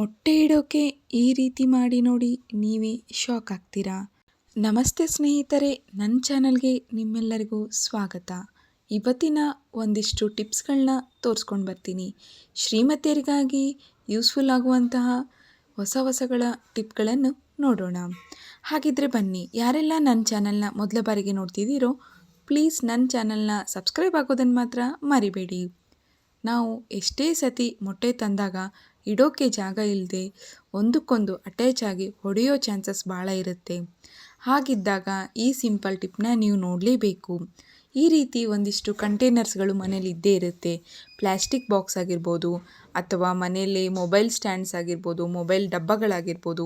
ಮೊಟ್ಟೆ ಇಡೋಕೆ ಈ ರೀತಿ ಮಾಡಿ ನೋಡಿ ನೀವೇ ಶಾಕ್ ಆಗ್ತೀರಾ? ನಮಸ್ತೆ ಸ್ನೇಹಿತರೆ ನನ್ನ ಚಾನಲ್ಗೆ ನಿಮ್ಮೆಲ್ಲರಿಗೂ ಸ್ವಾಗತ. ಇವತ್ತಿನ ಒಂದಿಷ್ಟು ಟಿಪ್ಸ್ಗಳನ್ನ ತೋರಿಸ್ಕೊಂಡು ಬರ್ತೀನಿ. ಶ್ರೀಮತಿಯರಿಗಾಗಿ ಯೂಸ್ಫುಲ್ ಆಗುವಂತಹ ಹೊಸ ಹೊಸಗಳ ಟಿಪ್ಗಳನ್ನು ನೋಡೋಣ. ಹಾಗಿದ್ರೆ ಬನ್ನಿ, ಯಾರೆಲ್ಲ ನನ್ನ ಚಾನಲ್ನ ಮೊದಲ ಬಾರಿಗೆ ನೋಡ್ತಿದ್ದೀರೋ, ಪ್ಲೀಸ್ ನನ್ನ ಚಾನಲ್ನ ಸಬ್ಸ್ಕ್ರೈಬ್ ಆಗೋದನ್ನು ಮಾತ್ರ ಮರಿಬೇಡಿ. ನಾವು ಎಷ್ಟೇ ಸತಿ ಮೊಟ್ಟೆ ತಂದಾಗ ಇಡೋಕ್ಕೆ ಜಾಗ ಇಲ್ಲದೆ ಒಂದಕ್ಕೊಂದು ಅಟ್ಯಾಚ್ ಆಗಿ ಹೊಡೆಯೋ ಚಾನ್ಸಸ್ ಭಾಳ ಇರುತ್ತೆ. ಹಾಗಿದ್ದಾಗ ಈ ಸಿಂಪಲ್ ಟಿಪ್ನ ನೀವು ನೋಡಲೇಬೇಕು. ಈ ರೀತಿ ಒಂದಿಷ್ಟು ಕಂಟೈನರ್ಸ್ಗಳು ಮನೇಲಿ ಇದ್ದೇ ಇರುತ್ತೆ. ಪ್ಲ್ಯಾಸ್ಟಿಕ್ ಬಾಕ್ಸ್ ಆಗಿರ್ಬೋದು ಅಥವಾ ಮನೆಯಲ್ಲಿ ಮೊಬೈಲ್ ಸ್ಟ್ಯಾಂಡ್ಸ್ ಆಗಿರ್ಬೋದು ಮೊಬೈಲ್ ಡಬ್ಬಗಳಾಗಿರ್ಬೋದು,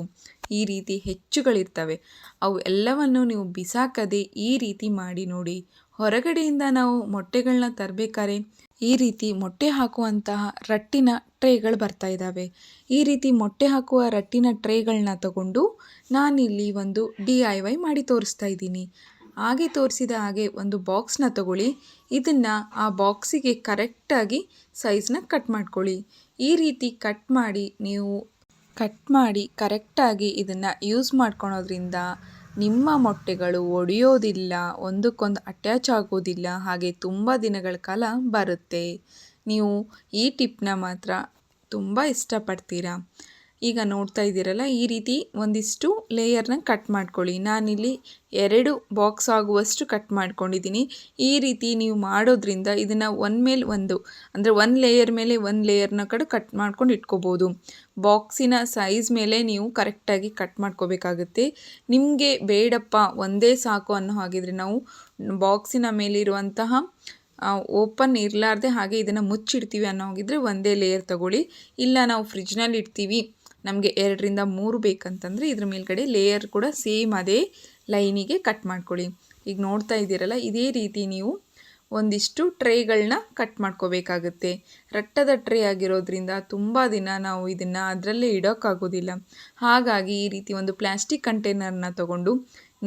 ಈ ರೀತಿ ಹೆಚ್ಚುಗಳಿರ್ತವೆ. ಅವು ಎಲ್ಲವನ್ನು ನೀವು ಬಿಸಾಕದೆ ಈ ರೀತಿ ಮಾಡಿ ನೋಡಿ. ಹೊರಗಡೆಯಿಂದ ನಾವು ಮೊಟ್ಟೆಗಳನ್ನ ತರಬೇಕಾದ್ರೆ ಈ ರೀತಿ ಮೊಟ್ಟೆ ಹಾಕುವಂತಹ ರಟ್ಟಿನ ಟ್ರೇಗಳು ಬರ್ತಾ ಇದ್ದಾವೆ. ಈ ರೀತಿ ಮೊಟ್ಟೆ ಹಾಕುವ ರಟ್ಟಿನ ಟ್ರೇಗಳನ್ನ ತಗೊಂಡು ನಾನಿಲ್ಲಿ ಒಂದು ಡಿ ಐ ವೈ ಮಾಡಿ ತೋರಿಸ್ತಾ ಇದ್ದೀನಿ. ಹಾಗೆ ತೋರಿಸಿದ ಹಾಗೆ ಒಂದು ಬಾಕ್ಸ್ನ ತಗೊಳ್ಳಿ. ಇದನ್ನು ಆ ಬಾಕ್ಸಿಗೆ ಕರೆಕ್ಟಾಗಿ ಸೈಜ್ನ ಕಟ್ ಮಾಡ್ಕೊಳ್ಳಿ. ಈ ರೀತಿ ಕಟ್ ಮಾಡಿ ನೀವು ಕಟ್ ಮಾಡಿ ಕರೆಕ್ಟಾಗಿ ಇದನ್ನು ಯೂಸ್ ಮಾಡ್ಕೊಳೋದ್ರಿಂದ ನಿಮ್ಮ ಮೊಟ್ಟೆಗಳು ಒಡೆಯೋದಿಲ್ಲ, ಒಂದಕ್ಕೊಂದು ಅಟ್ಯಾಚ್ ಆಗೋದಿಲ್ಲ, ಹಾಗೆ ತುಂಬ ದಿನಗಳ ಕಾಲ ಬರುತ್ತೆ. ನೀವು ಈ ಟಿಪ್ನ ಮಾತ್ರ ತುಂಬ ಇಷ್ಟಪಡ್ತೀರಾ? ಈಗ ನೋಡ್ತಾ ಇದ್ದೀರಲ್ಲ, ಈ ರೀತಿ ಒಂದಿಷ್ಟು ಲೇಯರ್ನ ಕಟ್ ಮಾಡ್ಕೊಳ್ಳಿ. ನಾನಿಲ್ಲಿ ಎರಡು ಬಾಕ್ಸ್ ಆಗುವಷ್ಟು ಕಟ್ ಮಾಡ್ಕೊಂಡಿದ್ದೀನಿ. ಈ ರೀತಿ ನೀವು ಮಾಡೋದ್ರಿಂದ ಇದನ್ನು ಒನ್ ಮೇಲೆ ಒಂದು, ಅಂದರೆ ಒಂದು ಲೇಯರ್ ಮೇಲೆ ಒಂದು ಲೇಯರ್ನ ಕಡೆ ಕಟ್ ಮಾಡ್ಕೊಂಡು ಇಟ್ಕೋಬೋದು. ಬಾಕ್ಸಿನ ಸೈಜ್ ಮೇಲೆ ನೀವು ಕರೆಕ್ಟಾಗಿ ಕಟ್ ಮಾಡ್ಕೋಬೇಕಾಗುತ್ತೆ. ನಿಮಗೆ ಬೇಡಪ್ಪ, ಒಂದೇ ಸಾಕು ಅನ್ನೋ ಹಾಗಿದ್ರೆ ನಾವು ಬಾಕ್ಸಿನ ಮೇಲಿರುವಂತಹ ಓಪನ್ ಇರಲಾರ್ದೆ ಹಾಗೆ ಇದನ್ನು ಮುಚ್ಚಿಡ್ತೀವಿ ಅನ್ನೋ ಹೋಗಿದ್ರೆ ಒಂದೇ ಲೇಯರ್ ತಗೊಳ್ಳಿ. ಇಲ್ಲ, ನಾವು ಫ್ರಿಜ್ನಲ್ಲಿ ಇಡ್ತೀವಿ ನಮಗೆ ಎರಡರಿಂದ ಮೂರು ಬೇಕಂತಂದರೆ ಇದ್ರ ಮೇಲ್ಗಡೆ ಲೇಯರ್ ಕೂಡ ಸೇಮ್ ಅದೇ ಲೈನಿಗೆ ಕಟ್ ಮಾಡ್ಕೊಳ್ಳಿ. ಈಗ ನೋಡ್ತಾ ಇದ್ದೀರಲ್ಲ, ಇದೇ ರೀತಿ ನೀವು ಒಂದಿಷ್ಟು ಟ್ರೇಗಳನ್ನ ಕಟ್ ಮಾಡ್ಕೋಬೇಕಾಗುತ್ತೆ. ರಟ್ಟದ ಟ್ರೇ ಆಗಿರೋದ್ರಿಂದ ತುಂಬ ದಿನ ನಾವು ಇದನ್ನು ಅದರಲ್ಲೇ ಇಡೋಕ್ಕಾಗೋದಿಲ್ಲ. ಹಾಗಾಗಿ ಈ ರೀತಿ ಒಂದು ಪ್ಲ್ಯಾಸ್ಟಿಕ್ ಕಂಟೈನರ್ನ ತಗೊಂಡು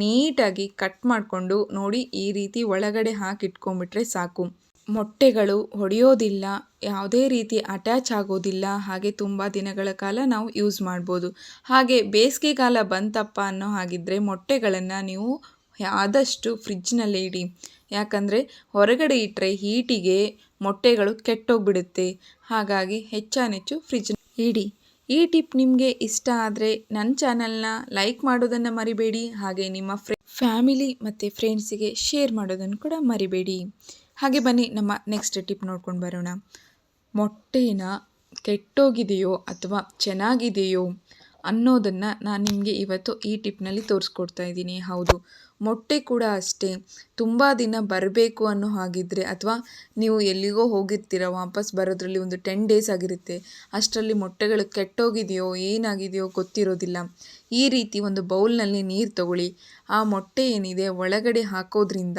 ನೀಟಾಗಿ ಕಟ್ ಮಾಡಿಕೊಂಡು ನೋಡಿ ಈ ರೀತಿ ಒಳಗಡೆ ಹಾಕಿ ಇಟ್ಕೊಂಡ್ಬಿಟ್ರೆ ಸಾಕು. ಮೊಟ್ಟೆಗಳು ಒಡೆಯೋದಿಲ್ಲ ಯಾವುದೇ ರೀತಿ ಅಟ್ಯಾಚ್ ಆಗೋದಿಲ್ಲ, ಹಾಗೆ ತುಂಬ ದಿನಗಳ ಕಾಲ ನಾವು ಯೂಸ್ ಮಾಡ್ಬೋದು. ಹಾಗೆ ಬೇಸಿಗೆಗಾಲ ಬಂತಪ್ಪ ಅನ್ನೋ ಹಾಗಿದ್ದರೆ ಮೊಟ್ಟೆಗಳನ್ನು ನೀವು ಆದಷ್ಟು ಫ್ರಿಜ್ನಲ್ಲಿ ಇಡಿ. ಯಾಕಂದರೆ ಹೊರಗಡೆ ಇಟ್ಟರೆ ಹೀಟಿಗೆ ಮೊಟ್ಟೆಗಳು ಕೆಟ್ಟೋಗ್ಬಿಡುತ್ತೆ. ಹಾಗಾಗಿ ಹೆಚ್ಚಾನೆಚ್ಚು ಫ್ರಿಜ್ ಇಡಿ. ಈ ಟಿಪ್ ನಿಮಗೆ ಇಷ್ಟ ಆದರೆ ನನ್ನ ಚಾನಲ್ನ ಲೈಕ್ ಮಾಡೋದನ್ನು ಮರಿಬೇಡಿ, ಹಾಗೆ ನಿಮ್ಮ ಫ್ರೆ ಫ್ಯಾಮಿಲಿ ಮತ್ತು ಫ್ರೆಂಡ್ಸಿಗೆ ಶೇರ್ ಮಾಡೋದನ್ನು ಕೂಡ ಮರಿಬೇಡಿ. ಹಾಗೆ ಬನ್ನಿ ನಮ್ಮ ನೆಕ್ಸ್ಟ್ ಟಿಪ್ ನೋಡ್ಕೊಂಡು ಬರೋಣ. ಮೊಟ್ಟೆನ ಕೆಟ್ಟೋಗಿದೆಯೋ ಅಥವಾ ಚೆನ್ನಾಗಿದೆಯೋ ಅನ್ನೋದನ್ನು ನಾನು ನಿಮಗೆ ಇವತ್ತು ಈ ಟಿಪ್ನಲ್ಲಿ ತೋರಿಸ್ಕೊಡ್ತಾ ಇದ್ದೀನಿ. ಹೌದು, ಮೊಟ್ಟೆ ಕೂಡ ಅಷ್ಟೇ. ತುಂಬ ದಿನ ಬರಬೇಕು ಅನ್ನೋ ಹಾಗಿದ್ದರೆ ಅಥವಾ ನೀವು ಎಲ್ಲಿಗೋ ಹೋಗಿರ್ತೀರ, ವಾಪಸ್ ಬರೋದ್ರಲ್ಲಿ ಒಂದು ಟೆನ್ ಡೇಸ್ ಆಗಿರುತ್ತೆ. ಅಷ್ಟರಲ್ಲಿ ಮೊಟ್ಟೆಗಳು ಕೆಟ್ಟೋಗಿದೆಯೋ, ಏನಾಗಿದೆಯೋ ಗೊತ್ತಿರೋದಿಲ್ಲ. ಈ ರೀತಿ ಒಂದು ಬೌಲ್ನಲ್ಲಿ ನೀರು ತಗೊಳ್ಳಿ. ಆ ಮೊಟ್ಟೆ ಏನಿದೆ, ಒಳಗಡೆ ಹಾಕೋದ್ರಿಂದ,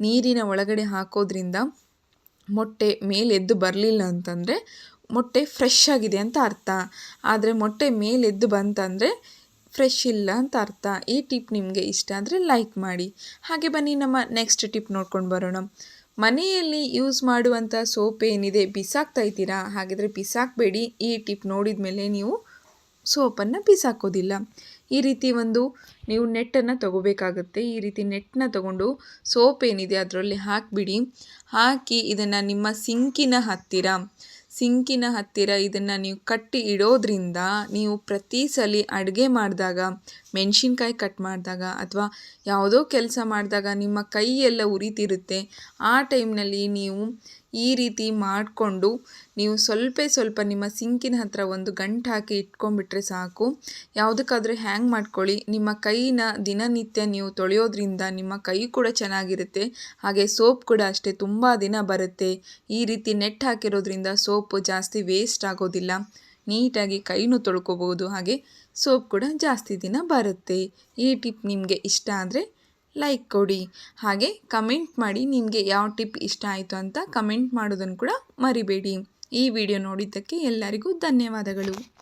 ನೀರಿನ ಒಳಗಡೆ ಹಾಕೋದ್ರಿಂದ ಮೊಟ್ಟೆ ಮೇಲೆದ್ದು ಬರಲಿಲ್ಲ ಅಂತಂದರೆ ಮೊಟ್ಟೆ ಫ್ರೆಶ್ ಆಗಿದೆ ಅಂತ ಅರ್ಥ. ಆದರೆ ಮೊಟ್ಟೆ ಮೇಲೆದ್ದು ಬಂತಂದರೆ ಫ್ರೆಶ್ ಇಲ್ಲ ಅಂತ ಅರ್ಥ. ಈ ಟಿಪ್ ನಿಮಗೆ ಇಷ್ಟ ಆದರೆ ಲೈಕ್ ಮಾಡಿ. ಹಾಗೆ ಬನ್ನಿ ನಮ್ಮ ನೆಕ್ಸ್ಟ್ ಟಿಪ್ ನೋಡ್ಕೊಂಡು ಬರೋಣ. ಮನೆಯಲ್ಲಿ ಯೂಸ್ ಮಾಡುವಂಥ ಸೋಪ್ ಏನಿದೆ ಬಿಸಾಕ್ತಾ ಇದ್ದೀರಾ? ಹಾಗಿದ್ರೆ ಬಿಸಾಕಬೇಡಿ. ಈ ಟಿಪ್ ನೋಡಿದ ಮೇಲೆ ನೀವು ಸೋಪನ್ನು ಬಿಸಾಕೋದಿಲ್ಲ. ಈ ರೀತಿ ಒಂದು ನೀವು ನೆಟ್ಟನ್ನು ತಗೋಬೇಕಾಗುತ್ತೆ. ಈ ರೀತಿ ನೆಟ್ಟನ್ನ ತಗೊಂಡು ಸೋಪ್ ಏನಿದೆ ಅದರಲ್ಲಿ ಹಾಕಿಬಿಡಿ. ಹಾಕಿ ಇದನ್ನು ನಿಮ್ಮ ಸಿಂಕಿನ ಹತ್ತಿರ ಸಿಂಕಿನ ಹತ್ತಿರ ಇದನ್ನು ನೀವು ಕಟ್ಟಿ ಇಡೋದ್ರಿಂದ ನೀವು ಪ್ರತಿ ಸಲ ಅಡುಗೆ ಮಾಡಿದಾಗ ಮೆಣಸಿನ್ಕಾಯಿ ಕಟ್ ಮಾಡಿದಾಗ ಅಥವಾ ಯಾವುದೋ ಕೆಲಸ ಮಾಡಿದಾಗ ನಿಮ್ಮ ಕೈ ಎಲ್ಲ ಉರಿತಿರುತ್ತೆ, ಆ ಟೈಮ್ನಲ್ಲಿ ನೀವು ಈ ರೀತಿ ಮಾಡಿಕೊಂಡು ನೀವು ಸ್ವಲ್ಪ ಸ್ವಲ್ಪ ನಿಮ್ಮ ಸಿಂಕಿನ ಹತ್ತಿರ ಒಂದು ಗಂಟು ಹಾಕಿ ಇಟ್ಕೊಂಡ್ಬಿಟ್ರೆ ಸಾಕು. ಯಾವುದಕ್ಕಾದರೂ ಹ್ಯಾಂಗ್ ಮಾಡ್ಕೊಳ್ಳಿ. ನಿಮ್ಮ ಕೈನ ದಿನನಿತ್ಯ ನೀವು ತೊಳೆಯೋದ್ರಿಂದ ನಿಮ್ಮ ಕೈ ಕೂಡ ಚೆನ್ನಾಗಿರುತ್ತೆ. ಹಾಗೆ ಸೋಪ್ ಕೂಡ ಅಷ್ಟೇ ತುಂಬ ದಿನ ಬರುತ್ತೆ. ಈ ರೀತಿ ನೆಟ್ ಹಾಕಿರೋದ್ರಿಂದ ಸೋಪು ಜಾಸ್ತಿ ವೇಸ್ಟ್ ಆಗೋದಿಲ್ಲ. ನೀಟಾಗಿ ಕೈನೂ ತೊಳ್ಕೊಬೋದು. ಹಾಗೆ ಸೋಪ್ ಕೂಡ ಜಾಸ್ತಿ ದಿನ ಬರುತ್ತೆ. ಈ ಟಿಪ್ ನಿಮಗೆ ಇಷ್ಟ ಆದರೆ ಲೈಕ್ ಕೊಡಿ. ಹಾಗೆ ಕಮೆಂಟ್ ಮಾಡಿ ನಿಮಗೆ ಯಾವ ಟಿಪ್ ಇಷ್ಟ ಆಯಿತು ಅಂತ ಕಮೆಂಟ್ ಮಾಡೋದನ್ನು ಕೂಡ ಮರಿಬೇಡಿ. ಈ ವಿಡಿಯೋ ನೋಡಿದ್ದಕ್ಕೆ ಎಲ್ಲರಿಗೂ ಧನ್ಯವಾದಗಳು.